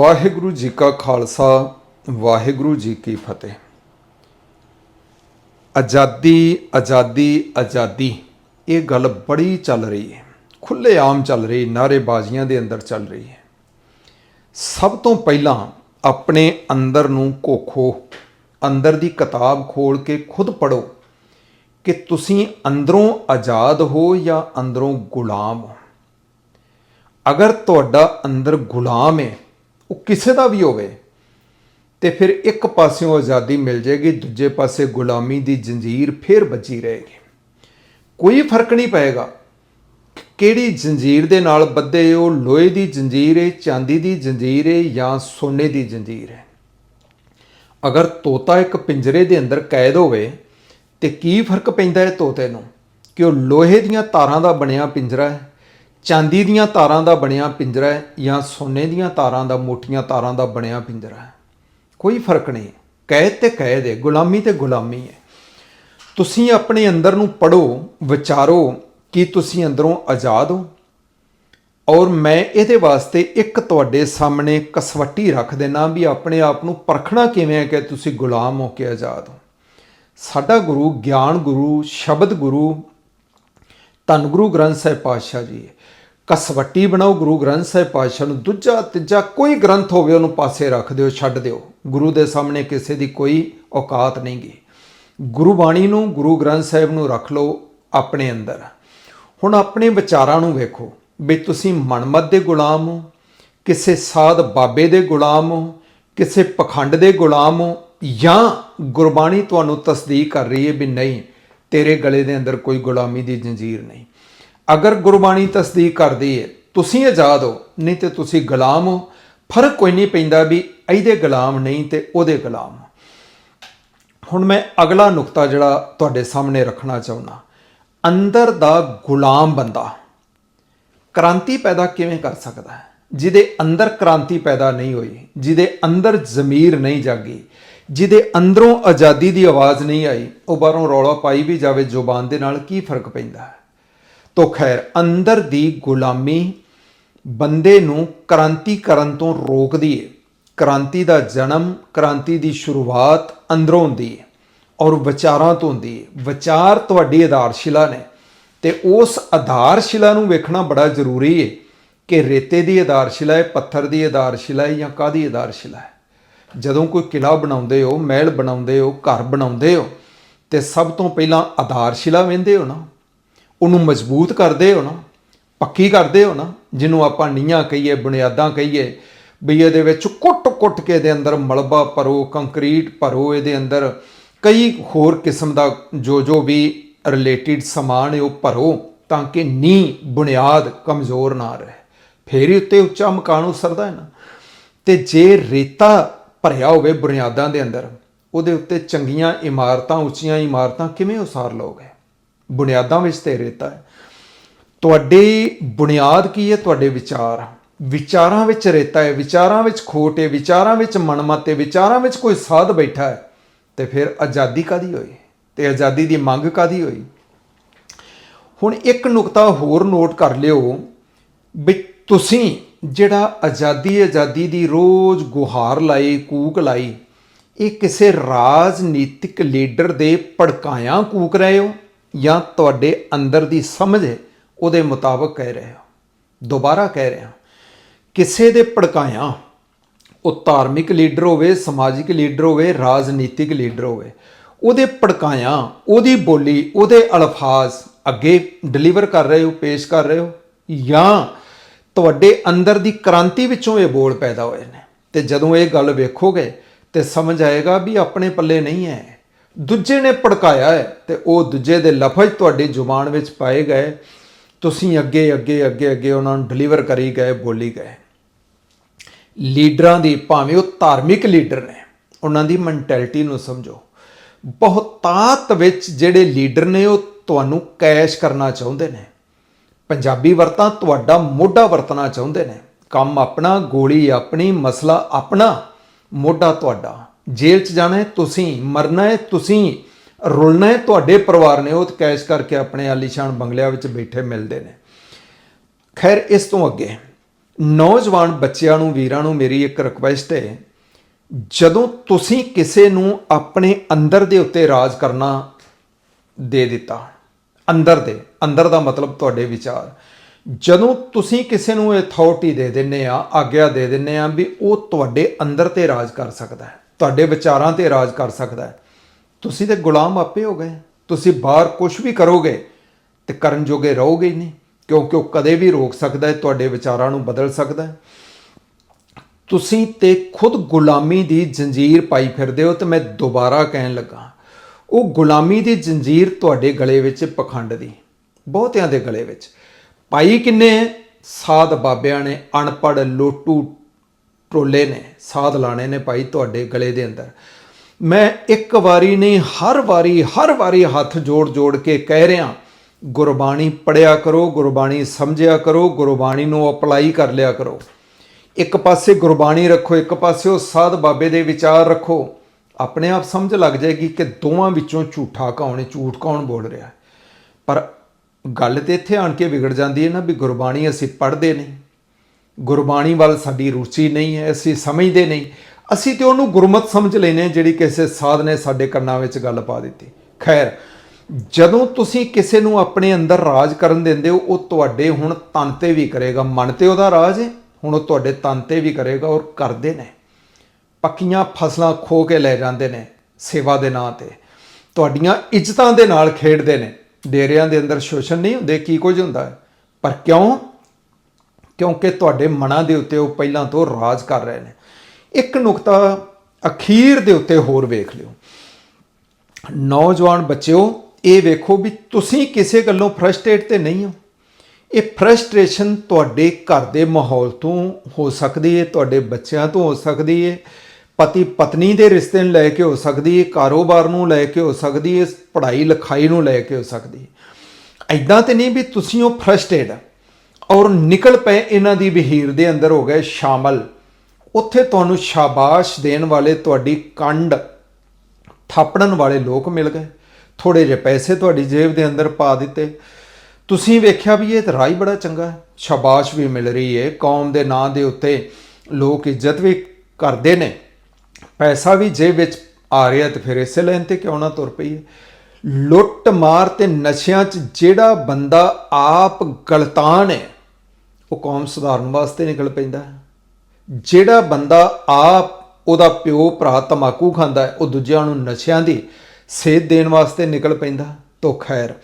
ਵਾਹਿਗੁਰੂ ਜੀ ਕਾ ਖਾਲਸਾ, ਵਾਹਿਗੁਰੂ ਜੀ ਕੀ ਫਤਿਹ। ਆਜ਼ਾਦੀ ਆਜ਼ਾਦੀ ਆਜ਼ਾਦੀ, ਇਹ ਗੱਲ ਬੜੀ ਚੱਲ ਰਹੀ ਹੈ। ਖੁੱਲੇ ਆਮ ਚੱਲ ਰਹੀ ਨਾਰੇਬਾਜ਼ੀਆਂ ਦੇ ਅੰਦਰ ਚੱਲ ਰਹੀ ਹੈ। ਸਭ ਤੋਂ ਪਹਿਲਾਂ ਆਪਣੇ ਅੰਦਰ ਨੂੰ ਕੋਖੋ ਅੰਦਰ ਦੀ ਕਿਤਾਬ ਖੋਲ ਕੇ ਖੁਦ ਪੜੋ ਕਿ ਤੁਸੀਂ ਅੰਦਰੋਂ ਆਜ਼ਾਦ ਹੋ ਜਾਂ ਅੰਦਰੋਂ ਗੁਲਾਮ ਹੋ। ਅਗਰ ਤੁਹਾਡਾ ਅੰਦਰ ਗੁਲਾਮ ਹੈ ਉਹ ਕਿਸੇ ਦਾ ਵੀ ਹੋਵੇ, ਤੇ ਫਿਰ ਇੱਕ ਪਾਸਿਓਂ ਆਜ਼ਾਦੀ ਮਿਲ ਜਾਏਗੀ, ਦੂਜੇ ਪਾਸੇ ਗੁਲਾਮੀ ਦੀ ਜੰਜੀਰ ਫਿਰ ਵੱਜੀ ਰਹੇਗੀ। ਕੋਈ ਫ਼ਰਕ ਨਹੀਂ ਪਏਗਾ ਕਿਹੜੀ ਜੰਜੀਰ ਦੇ ਨਾਲ ਬੱਧੇ ਹੋ, ਲੋਹੇ ਦੀ ਜੰਜੀਰ ਹੈ, ਚਾਂਦੀ ਦੀ ਜੰਜੀਰ ਹੈ ਜਾਂ ਸੋਨੇ ਦੀ ਜੰਜੀਰ ਹੈ। ਅਗਰ ਤੋਤਾ ਇੱਕ ਪਿੰਜਰੇ ਦੇ ਅੰਦਰ ਕੈਦ ਹੋਵੇ, ਤੇ ਕੀ ਫ਼ਰਕ ਪੈਂਦਾ ਹੈ ਤੋਤੇ ਨੂੰ? ਕਿ ਉਹ ਲੋਹੇ ਦੀਆਂ ਤਾਰਾਂ ਦਾ ਬਣਿਆ ਪਿੰਜਰਾ ਹੈ? ਚਾਂਦੀ ਦੀਆਂ ਤਾਰਾਂ ਦਾ ਬਣਿਆ ਪਿੰਜਰਾ ਹੈ ਜਾਂ ਸੋਨੇ ਦੀਆਂ ਤਾਰਾਂ ਦਾ, ਮੋਟੀਆਂ ਤਾਰਾਂ ਦਾ ਬਣਿਆ ਪਿੰਜਰਾ ਹੈ। ਕੋਈ ਫ਼ਰਕ ਨਹੀਂ ਕੈਦ ਤੇ ਕੈਦ ਹੈ, ਗੁਲਾਮੀ ਤੇ ਗੁਲਾਮੀ ਹੈ। ਤੁਸੀਂ ਆਪਣੇ ਅੰਦਰ ਨੂੰ ਪੜੋ ਵਿਚਾਰੋ ਕਿ ਤੁਸੀਂ ਅੰਦਰੋਂ ਆਜ਼ਾਦ ਹੋ ਔਰ ਮੈਂ ਇਹਦੇ ਵਾਸਤੇ ਇੱਕ ਤੁਹਾਡੇ ਸਾਹਮਣੇ ਕਸਵੱਟੀ ਰੱਖ ਦੇਣਾ ਵੀ ਆਪਣੇ ਆਪ ਨੂੰ ਪਰਖਣਾ ਕਿਵੇਂ ਹੈ ਕਿ ਤੁਸੀਂ ਗੁਲਾਮ ਹੋ ਕੇ ਆਜ਼ਾਦ ਹੋ। ਸਾਡਾ ਗੁਰੂ, ਗਿਆਨ ਗੁਰੂ, ਸ਼ਬਦ ਗੁਰੂ ਧੰਨ ਗੁਰੂ ਗ੍ਰੰਥ ਸਾਹਿਬ ਪਾਤਸ਼ਾਹ ਜੀ। ਹੈ ਕਸਵੱਟੀ ਬਣਾਓ ਗੁਰੂ ਗ੍ਰੰਥ ਸਾਹਿਬ ਪਾਤਸ਼ਾਹ ਨੂੰ, ਦੂਜਾ ਤੀਜਾ ਕੋਈ ਗ੍ਰੰਥ ਹੋਵੇ ਉਹਨੂੰ ਪਾਸੇ ਰੱਖ ਦਿਓ, ਛੱਡ ਦਿਓ। ਗੁਰੂ ਦੇ ਸਾਹਮਣੇ ਕਿਸੇ ਦੀ ਕੋਈ ਔਕਾਤ ਨਹੀਂ ਗਈ ਗੁਰੂ ਬਾਣੀ ਨੂੰ, ਗੁਰੂ ਗ੍ਰੰਥ ਸਾਹਿਬ ਨੂੰ ਰੱਖ ਲਓ ਆਪਣੇ ਅੰਦਰ। ਹੁਣ ਆਪਣੇ ਵਿਚਾਰਾਂ ਨੂੰ ਵੇਖੋ ਵੀ ਤੁਸੀਂ ਮਨਮਤ ਦੇ ਗੁਲਾਮ ਹੋ, ਕਿਸੇ ਸਾਧ ਬਾਬੇ ਦੇ ਗੁਲਾਮ ਹੋ, ਕਿਸੇ ਪਖੰਡ ਦੇ ਗੁਲਾਮ ਹੋ ਜਾਂ ਗੁਰਬਾਣੀ ਤੁਹਾਨੂੰ ਤਸਦੀਕ ਕਰ ਰਹੀ ਹੈ ਵੀ ਨਹੀਂ ਤੇਰੇ ਗਲੇ ਦੇ ਅੰਦਰ ਕੋਈ ਗੁਲਾਮੀ ਦੀ ਜੰਜੀਰ ਨਹੀਂ। ਅਗਰ ਗੁਰਬਾਣੀ ਤਸਦੀਕ ਕਰਦੀ ਹੈ ਤੁਸੀਂ ਆਜ਼ਾਦ ਹੋ, ਨਹੀਂ ਤੇ ਤੁਸੀਂ ਗੁਲਾਮ ਹੋ। ਫ਼ਰਕ ਕੋਈ ਨਹੀਂ ਪੈਂਦਾ ਵੀ ਇਹਦੇ ਗੁਲਾਮ ਨਹੀਂ ਤੇ ਉਹਦੇ ਗੁਲਾਮ ਹੁਣ ਮੈਂ ਅਗਲਾ ਨੁਕਤਾ ਜਿਹੜਾ ਤੁਹਾਡੇ ਸਾਹਮਣੇ ਰੱਖਣਾ ਚਾਹੁੰਦਾ। ਅੰਦਰ ਦਾ ਗੁਲਾਮ ਬੰਦਾ ਕ੍ਰਾਂਤੀ ਪੈਦਾ ਕਿਵੇਂ ਕਰ ਸਕਦਾ ਹੈ? ਜਿਹਦੇ ਅੰਦਰ ਕ੍ਰਾਂਤੀ ਪੈਦਾ ਨਹੀਂ ਹੋਈ, ਜਿਹਦੇ ਅੰਦਰ ਜ਼ਮੀਰ ਨਹੀਂ ਜਾਗੀ ਜਿਹਦੇ ਅੰਦਰੋਂ ਆਜ਼ਾਦੀ ਦੀ ਆਵਾਜ਼ ਨਹੀਂ ਆਈ, ਉਹ ਬਾਹਰੋਂ ਰੌਲਾ ਪਾਈ ਵੀ ਜਾਵੇ ਜ਼ੁਬਾਨ ਦੇ ਨਾਲ ਕੀ ਫ਼ਰਕ ਪੈਂਦਾ ਹੈ? ਤੋ ਖੈਰ, ਅੰਦਰ ਦੀ ਗੁਲਾਮੀ ਬੰਦੇ ਨੂੰ ਕ੍ਰਾਂਤੀ ਕਰਨ ਤੋਂ ਰੋਕਦੀ ਹੈ ਕ੍ਰਾਂਤੀ ਦਾ ਜਨਮ, ਕ੍ਰਾਂਤੀ ਦੀ ਸ਼ੁਰੂਆਤ ਅੰਦਰੋਂ ਹੁੰਦੀ ਹੈ ਔਰ ਵਿਚਾਰਾਂ ਤੋਂ ਹੁੰਦੀ ਹੈ ਵਿਚਾਰ ਤੁਹਾਡੀ ਆਧਾਰਸ਼ਿਲਾ ਨੇ ਤੇ ਉਸ ਆਧਾਰਸ਼ਿਲਾ ਨੂੰ ਵੇਖਣਾ ਬੜਾ ਜ਼ਰੂਰੀ ਹੈ ਕਿ ਰੇਤੇ ਦੀ ਆਧਾਰਸ਼ਿਲਾ ਹੈ ਪੱਥਰ ਦੀ ਆਧਾਰਸ਼ਿਲਾ ਹੈ ਜਾਂ ਕਾਦੀ ਆਧਾਰਸ਼ਿਲਾ ਹੈ ਜਦੋਂ ਕੋਈ ਕਿਲਾ ਬਣਾਉਂਦੇ ਹੋ, ਮਹਿਲ ਬਣਾਉਂਦੇ ਹੋ, ਘਰ ਬਣਾਉਂਦੇ ਹੋ, ਤੇ ਸਭ ਤੋਂ ਪਹਿਲਾਂ ਆਧਾਰਸ਼ਿਲਾ ਵੇਂਦੇ ਹੋ ਨਾ, ਉਹਨੂੰ ਮਜ਼ਬੂਤ ਕਰਦੇ ਹੋ ਨਾ, ਪੱਕੀ ਕਰਦੇ ਹੋ ਨਾ, ਜਿਹਨੂੰ ਆਪਾਂ ਨੀਆਂ ਕਹੀਏ, ਬੁਨਿਆਦਾਂ ਕਹੀਏ ਵੀ ਇਹਦੇ ਵਿੱਚ ਕੁੱਟ-ਕੁੱਟ ਕੇ ਇਹਦੇ ਅੰਦਰ ਮਲਬਾ ਭਰੋ, ਕੰਕਰੀਟ ਭਰੋ ਇਹਦੇ ਅੰਦਰ, ਕਈ ਹੋਰ ਕਿਸਮ ਦਾ ਜੋ ਜੋ ਵੀ ਰਿਲੇਟਡ ਸਮਾਨ ਹੈ ਉਹ ਭਰੋ, ਤਾਂ ਕਿ ਨੀ ਬੁਨਿਆਦ ਕਮਜ਼ੋਰ ਨਾ ਰਹੇ। ਫੇਰ ਹੀ ਉੱਤੇ ਉੱਚਾ ਮਕਾਨ ਉਸਰਦਾ ਹੈ ਨਾ। ਤੇ ਜੇ ਰੇਤਾ ਭਰਿਆ ਹੋਵੇ ਬੁਨਿਆਦਾਂ ਦੇ ਅੰਦਰ, ਉਹਦੇ ਉੱਤੇ ਚੰਗੀਆਂ ਇਮਾਰਤਾਂ, ਉੱਚੀਆਂ ਇਮਾਰਤਾਂ ਕਿਵੇਂ ਉਸਾਰ ਲਓਗੇ? ਬੁਨਿਆਦਾਂ ਵਿੱਚ ਤੇ ਰੇਤਾ ਹੈ। ਤੁਹਾਡੀ ਬੁਨਿਆਦ ਕੀ ਹੈ? ਤੁਹਾਡੇ ਵਿਚਾਰ। ਵਿਚਾਰਾਂ ਵਿੱਚ ਰੇਤਾ ਹੈ, ਵਿਚਾਰਾਂ ਵਿੱਚ ਖੋਟ ਹੈ, ਵਿਚਾਰਾਂ ਵਿੱਚ ਮਨਮਤ ਹੈ, ਵਿਚਾਰਾਂ ਵਿੱਚ ਕੋਈ ਸਾਧ ਬੈਠਾ ਹੈ। ਤੇ ਫਿਰ ਆਜ਼ਾਦੀ ਕਾਦੀ ਹੋਈ? ਤੇ ਆਜ਼ਾਦੀ ਦੀ ਮੰਗ ਕਾਦੀ ਹੋਈ? ਹੁਣ ਇੱਕ ਨੁਕਤਾ ਹੋਰ ਨੋਟ ਕਰ ਲਿਓ ਵੀ ਤੁਸੀਂ ਜਿਹੜਾ ਆਜ਼ਾਦੀ ਆਜ਼ਾਦੀ ਦੀ ਰੋਜ਼ ਗੁਹਾਰ ਲਾਈ, ਕੂਕ ਲਾਈ, ਇਹ ਕਿਸੇ ਰਾਜਨੀਤਿਕ ਲੀਡਰ ਦੇ ਭੜਕਾਇਆ ਕੂਕ ਰਹੇ ਹੋ ਜਾਂ ਤੁਹਾਡੇ ਅੰਦਰ ਦੀ ਸਮਝ ਹੈ, ਉਹਦੇ ਮੁਤਾਬਕ ਕਹਿ ਰਹੇ ਹੋ? ਦੁਬਾਰਾ ਕਹਿ ਰਿਹਾ ਕਿਸੇ ਦੇ ਭੜਕਾਇਆ, ਉਹ ਧਾਰਮਿਕ ਲੀਡਰ ਹੋਵੇ, ਸਮਾਜਿਕ ਲੀਡਰ ਹੋਵੇ, ਰਾਜਨੀਤਿਕ ਲੀਡਰ ਹੋਵੇ, ਉਹਦੇ ਭੜਕਾਇਆ, ਉਹਦੀ ਬੋਲੀ, ਉਹਦੇ ਅਲਫਾਜ਼ ਅੱਗੇ ਡਿਲੀਵਰ ਕਰ ਰਹੇ ਹੋ, ਪੇਸ਼ ਕਰ ਰਹੇ ਹੋ ਜਾਂ ਤੁਹਾਡੇ ਅੰਦਰ ਦੀ ਕ੍ਰਾਂਤੀ ਵਿੱਚੋਂ ਇਹ ਬੋਲ ਪੈਦਾ ਹੋਏ ਨੇ। ਤੇ ਜਦੋਂ ਇਹ ਗੱਲ ਵੇਖੋਗੇ ਤੇ ਸਮਝ ਆਏਗਾ ਵੀ ਆਪਣੇ ਪੱਲੇ ਨਹੀਂ ਹੈ। ਦੂਜੇ ਨੇ ਭੜਕਾਇਆ ਹੈ ਤੇ ਉਹ ਦੂਜੇ ਦੇ ਲਫ਼ਜ਼ ਤੁਹਾਡੀ ਜ਼ੁਬਾਨ ਵਿੱਚ ਪਾਏ ਗਏ। ਤੁਸੀਂ ਅੱਗੇ ਅੱਗੇ ਅੱਗੇ ਅੱਗੇ ਉਹਨਾਂ ਨੂੰ ਡਿਲੀਵਰ ਕਰੀ ਗਏ, ਬੋਲੀ ਗਏ। ਲੀਡਰਾਂ ਦੀ ਭਾਵੇਂ ਉਹ ਧਾਰਮਿਕ ਲੀਡਰ ਨੇ, ਉਹਨਾਂ ਦੀ ਮੈਂਟੈਲਿਟੀ ਨੂੰ ਸਮਝੋ। ਬਹੁਤਾਤ ਵਿੱਚ ਜਿਹੜੇ ਲੀਡਰ ਨੇ ਉਹ ਤੁਹਾਨੂੰ ਕੈਸ਼ ਕਰਨਾ ਚਾਹੁੰਦੇ ਨੇ। ਪੰਜਾਬੀ ਵਰਤਾਂ ਤੁਹਾਡਾ ਮੋਢਾ ਵਰਤਣਾ ਚਾਹੁੰਦੇ ਨੇ। ਕੰਮ ਆਪਣਾ, ਗੋਲੀ ਆਪਣੀ, ਮਸਲਾ ਆਪਣਾ, ਮੋਢਾ ਤੁਹਾਡਾ। ਜੇਲ੍ਹ 'ਚ ਜਾਣਾ ਹੈ, ਤੁਸੀਂ ਮਰਨਾ ਹੈ, ਤੁਸੀਂ ਰੁਲਣਾ ਹੈ, ਤੁਹਾਡੇ ਪਰਿਵਾਰ ਨੇ ਉਹ ਕੈਸ਼ ਕਰਕੇ ਆਪਣੇ ਆਲੀਸ਼ਾਨ ਬੰਗਲਿਆਂ ਵਿੱਚ ਬੈਠੇ ਮਿਲਦੇ ਨੇ। ਖੈਰ, ਇਸ ਤੋਂ ਅੱਗੇ ਨੌਜਵਾਨ ਬੱਚਿਆਂ ਨੂੰ, ਵੀਰਾਂ ਨੂੰ ਮੇਰੀ ਇੱਕ ਰਿਕੁਐਸਟ ਹੈ, ਜਦੋਂ ਤੁਸੀਂ ਕਿਸੇ ਨੂੰ ਆਪਣੇ ਅੰਦਰ ਦੇ ਉੱਤੇ ਰਾਜ ਕਰਨਾ ਦੇ ਦਿੱਤਾ ਅੰਦਰ ਦੇ, ਅੰਦਰ ਦਾ ਮਤਲਬ ਤੁਹਾਡੇ ਵਿਚਾਰ। ਜਦੋਂ ਤੁਸੀਂ ਕਿਸੇ ਨੂੰ ਅਥਾਰਟੀ ਦੇ ਦਿੰਨੇ ਆ, ਆਗਿਆ ਦੇ ਦਿੰਨੇ ਆ ਵੀ ਉਹ ਤੁਹਾਡੇ ਅੰਦਰ ਤੇ ਰਾਜ ਕਰ ਸਕਦਾ ਹੈ, ਤੁਹਾਡੇ ਵਿਚਾਰਾਂ ਤੇ ਰਾਜ ਕਰ ਸਕਦਾ ਹੈ, ਤੁਸੀਂ ਤੇ ਗੁਲਾਮ ਆਪੇ ਹੋ ਗਏ। ਤੁਸੀਂ ਬਾਹਰ ਕੁਝ ਵੀ ਕਰੋਗੇ ਤੇ ਕਰਨ ਜੋਗੇ ਰਹੋਗੇ ਹੀ ਨਹੀਂ, ਕਿਉਂਕਿ ਉਹ ਕਦੇ ਵੀ ਰੋਕ ਸਕਦਾ ਹੈ, ਤੁਹਾਡੇ ਵਿਚਾਰਾਂ ਨੂੰ ਬਦਲ ਸਕਦਾ ਹੈ। ਤੁਸੀਂ ਤੇ ਖੁਦ ਗੁਲਾਮੀ ਦੀ ਜੰਜੀਰ ਪਾਈ ਫਿਰਦੇ ਹੋ ਤੇ ਮੈਂ ਦੁਬਾਰਾ ਕਹਿਣ ਲੱਗਾ ਉਹ ਗੁਲਾਮੀ ਦੀ ਜੰਜੀਰ ਤੁਹਾਡੇ ਗਲੇ ਵਿੱਚ ਪਖੰਡ ਦੀ ਬਹੁਤਿਆਂ ਦੇ ਗਲੇ ਵਿੱਚ। ਭਾਈ ਕਿੰਨੇ ਸਾਧ ਬਾਬਿਆਂ ਨੇ ਅਣਪੜ ਲੋਟੂ ਟੋਲੇ ਨੇ, ਸਾਧ ਲਾਣੇ ਨੇ ਭਾਈ ਤੁਹਾਡੇ ਗਲੇ ਦੇ ਅੰਦਰ। ਮੈਂ ਇੱਕ ਵਾਰੀ ਨਹੀਂ, ਹਰ ਵਾਰੀ ਹਰ ਵਾਰੀ ਹੱਥ ਜੋੜ ਜੋੜ ਕੇ ਕਹਿ ਰਿਹਾ, ਗੁਰਬਾਣੀ ਪੜਿਆ ਕਰੋ, ਗੁਰਬਾਣੀ ਸਮਝਿਆ ਕਰੋ, ਗੁਰਬਾਣੀ ਨੂੰ ਅਪਲਾਈ ਕਰ ਲਿਆ ਕਰੋ। ਇੱਕ ਪਾਸੇ ਗੁਰਬਾਣੀ ਰੱਖੋ, ਇੱਕ ਪਾਸੇ ਉਹ ਸਾਧ ਬਾਬੇ ਦੇ ਵਿਚਾਰ ਰੱਖੋ। ਆਪਣੇ ਆਪ ਸਮਝ ਲੱਗ ਜਾਏਗੀ ਕਿ ਦੋਵਾਂ ਵਿੱਚੋਂ ਝੂਠਾ ਕੌਣ ਹੈ, ਝੂਠ ਕੌਣ ਬੋਲ ਰਿਹਾ ਹੈ। ਪਰ ਗੱਲ ਤੇ ਇੱਥੇ ਆਣ ਕੇ ਵਿਗੜ ਜਾਂਦੀ ਹੈ ਨਾ ਵੀ ਗੁਰਬਾਣੀ ਅਸੀਂ ਪੜ੍ਹਦੇ ਨਹੀਂ। ਗੁਰਬਾਣੀ ਵੱਲ ਸਾਡੀ ਰੁਚੀ ਨਹੀਂ ਹੈ, ਅਸੀਂ ਸਮਝਦੇ ਨਹੀਂ। ਅਸੀਂ ਤੇ ਉਹਨੂੰ ਗੁਰਮਤ ਸਮਝ ਲੈਨੇ ਜਿਹੜੀ ਕਿਸੇ ਸਾਧ ਨੇ ਸਾਡੇ ਕੰਨਾਂ ਵਿੱਚ ਗੱਲ ਪਾ ਦਿੱਤੀ। ਖੈਰ, ਜਦੋਂ ਤੁਸੀਂ ਕਿਸੇ ਨੂੰ ਆਪਣੇ ਅੰਦਰ ਰਾਜ ਕਰਨ ਦਿੰਦੇ ਹੋ, ਉਹ ਤੁਹਾਡੇ ਹੁਣ ਤਨ ਤੇ ਵੀ ਕਰੇਗਾ। ਮਨ ਤੇ ਉਹਦਾ ਰਾਜ ਹੈ, ਹੁਣ ਉਹ ਤੁਹਾਡੇ ਤਨ ਤੇ ਵੀ ਕਰੇਗਾ ਔਰ ਕਰਦੇ ਨੇ। ਪੱਕੀਆਂ ਫਸਲਾਂ ਖੋ ਕੇ ਲੈ ਜਾਂਦੇ ਨੇ ਸੇਵਾ ਦੇ ਨਾਂ ਤੇ। ਤੁਹਾਡੀਆਂ ਇੱਜ਼ਤਾਂ ਦੇ ਨਾਲ ਖੇਡਦੇ ਨੇ। ਡੇਰਿਆਂ ਦੇ ਅੰਦਰ ਸ਼ੋਸ਼ਣ ਨਹੀਂ ਹੁੰਦੇ, ਕੀ ਕੁਝ ਹੁੰਦਾ ਹੈ? ਪਰ ਕਿਉਂ? ਕਿਉਂਕਿ ਤੁਹਾਡੇ ਮਨਾਂ ਦੇ ਉੱਤੇ ਉਹ ਪਹਿਲਾਂ ਤੋਂ ਰਾਜ ਕਰ ਰਹੇ ਨੇ। ਇੱਕ ਨੁਕਤਾ ਅਖੀਰ ਦੇ ਉੱਤੇ ਹੋਰ ਵੇਖ ਲਿਓ। ਨੌਜਵਾਨ ਬੱਚਿਓ, ਇਹ ਵੇਖੋ ਵੀ ਤੁਸੀਂ ਕਿਸੇ ਗੱਲੋਂ ਫਰਸਟ੍ਰੇਟ ਤੇ ਨਹੀਂ ਹੋ। ਇਹ ਫਰਸਟ੍ਰੇਸ਼ਨ ਤੁਹਾਡੇ ਘਰ ਦੇ ਮਾਹੌਲ ਤੋਂ ਹੋ ਸਕਦੀ ਹੈ ਤੁਹਾਡੇ ਬੱਚਿਆਂ ਤੋਂ ਹੋ ਸਕਦੀ ਹੈ ਪਤੀ ਪਤਨੀ ਦੇ ਰਿਸ਼ਤੇ ਨੂੰ ਲੈ ਕੇ ਹੋ ਸਕਦੀ ਹੈ, ਕਾਰੋਬਾਰ ਨੂੰ ਲੈ ਕੇ ਹੋ ਸਕਦੀ ਹੈ, ਪੜ੍ਹਾਈ ਲਿਖਾਈ ਨੂੰ ਲੈ ਕੇ ਹੋ ਸਕਦੀ ਹੈ। ਐਦਾਂ ਤੇ ਨਹੀਂ ਵੀ ਤੁਸੀਂ ਉਹ ਫਰਸਟ੍ਰੇਟ ਔਰ ਨਿਕਲ ਪਏ ਇਹਨਾਂ ਦੀ ਵਹੀਰ ਦੇ ਅੰਦਰ ਹੋ ਗਏ ਸ਼ਾਮਲ। ਉੱਥੇ ਤੁਹਾਨੂੰ ਸ਼ਾਬਾਸ਼ ਦੇਣ ਵਾਲੇ ਤੁਹਾਡੀ ਕੰਡ ਥਾਪੜਨ ਵਾਲੇ ਲੋਕ ਮਿਲ ਗਏ। ਥੋੜੇ ਜਿਹੇ ਪੈਸੇ ਤੁਹਾਡੀ ਜੇਬ ਦੇ ਅੰਦਰ ਪਾ ਦਿੱਤੇ। ਤੁਸੀਂ ਵੇਖਿਆ ਵੀ ਇਹ ਤਾਂ ਰਾਹ ਬੜਾ ਚੰਗਾ ਹੈ। ਸ਼ਾਬਾਸ਼ ਵੀ ਮਿਲ ਰਹੀ ਹੈ। ਕੌਮ ਦੇ ਨਾਂ ਦੇ ਉੱਤੇ ਲੋਕ ਇੱਜ਼ਤ ਵੀ ਕਰਦੇ ਨੇ। ਪੈਸਾ ਵੀ ਜੇਬ ਵਿੱਚ ਆ ਰਿਹਾ ਤੇ ਫਿਰ ਇਸੇ ਲਾਈਨ ਤੇ ਕਿਉਂ ਨਾ ਤੁਰ ਪਈ ਹੈ? ਲੁੱਟ ਮਾਰ ਤੇ ਨਸ਼ਿਆਂ 'ਚ ਜਿਹੜਾ ਬੰਦਾ ਆਪ ਗਲਤਾਨ ਹੈ, ਉਹ ਕੌਮ ਸੁਧਾਰਨ ਵਾਸਤੇ ਨਿਕਲ ਪੈਂਦਾ ਜਿਹੜਾ ਬੰਦਾ ਆਪ ਉਹਦਾ ਪਿਓ, ਭਰਾ ਤਮਾਕੂ ਖਾਂਦਾ ਹੈ, ਉਹ ਦੂਜਿਆਂ ਨੂੰ ਨਸ਼ਿਆਂ ਦੀ ਸੇਧ ਦੇਣ ਵਾਸਤੇ ਨਿਕਲ ਪੈਂਦਾ। ਤੋ ਖੈਰ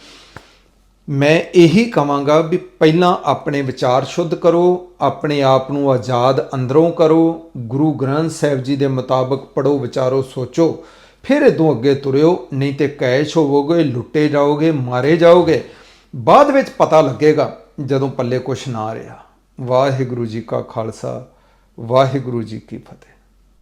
ਮੈਂ ਇਹੀ ਕਹਾਂਗਾ ਵੀ ਪਹਿਲਾਂ ਆਪਣੇ ਵਿਚਾਰ ਸ਼ੁੱਧ ਕਰੋ, ਆਪਣੇ ਆਪ ਨੂੰ ਆਜ਼ਾਦ ਅੰਦਰੋਂ ਕਰੋ, ਗੁਰੂ ਗ੍ਰੰਥ ਸਾਹਿਬ ਜੀ ਦੇ ਮੁਤਾਬਕ ਪੜੋ ਵਿਚਾਰੋ, ਸੋਚੋ, ਫਿਰ ਇਦੋਂ ਅੱਗੇ ਤੁਰਿਓ, ਨਹੀਂ ਤੇ ਕੈਸ਼ ਹੋਵੋਗੇ, ਲੁੱਟੇ ਜਾਓਗੇ, ਮਾਰੇ ਜਾਓਗੇ। ਬਾਅਦ ਵਿੱਚ ਪਤਾ ਲੱਗੇਗਾ ਜਦੋਂ ਪੱਲੇ ਕੁਛ ਨਾ ਰਿਹਾ। ਵਾਹਿਗੁਰੂ ਜੀ ਕਾ ਖਾਲਸਾ, ਵਾਹਿਗੁਰੂ ਜੀ ਕੀ ਫਤਿਹ।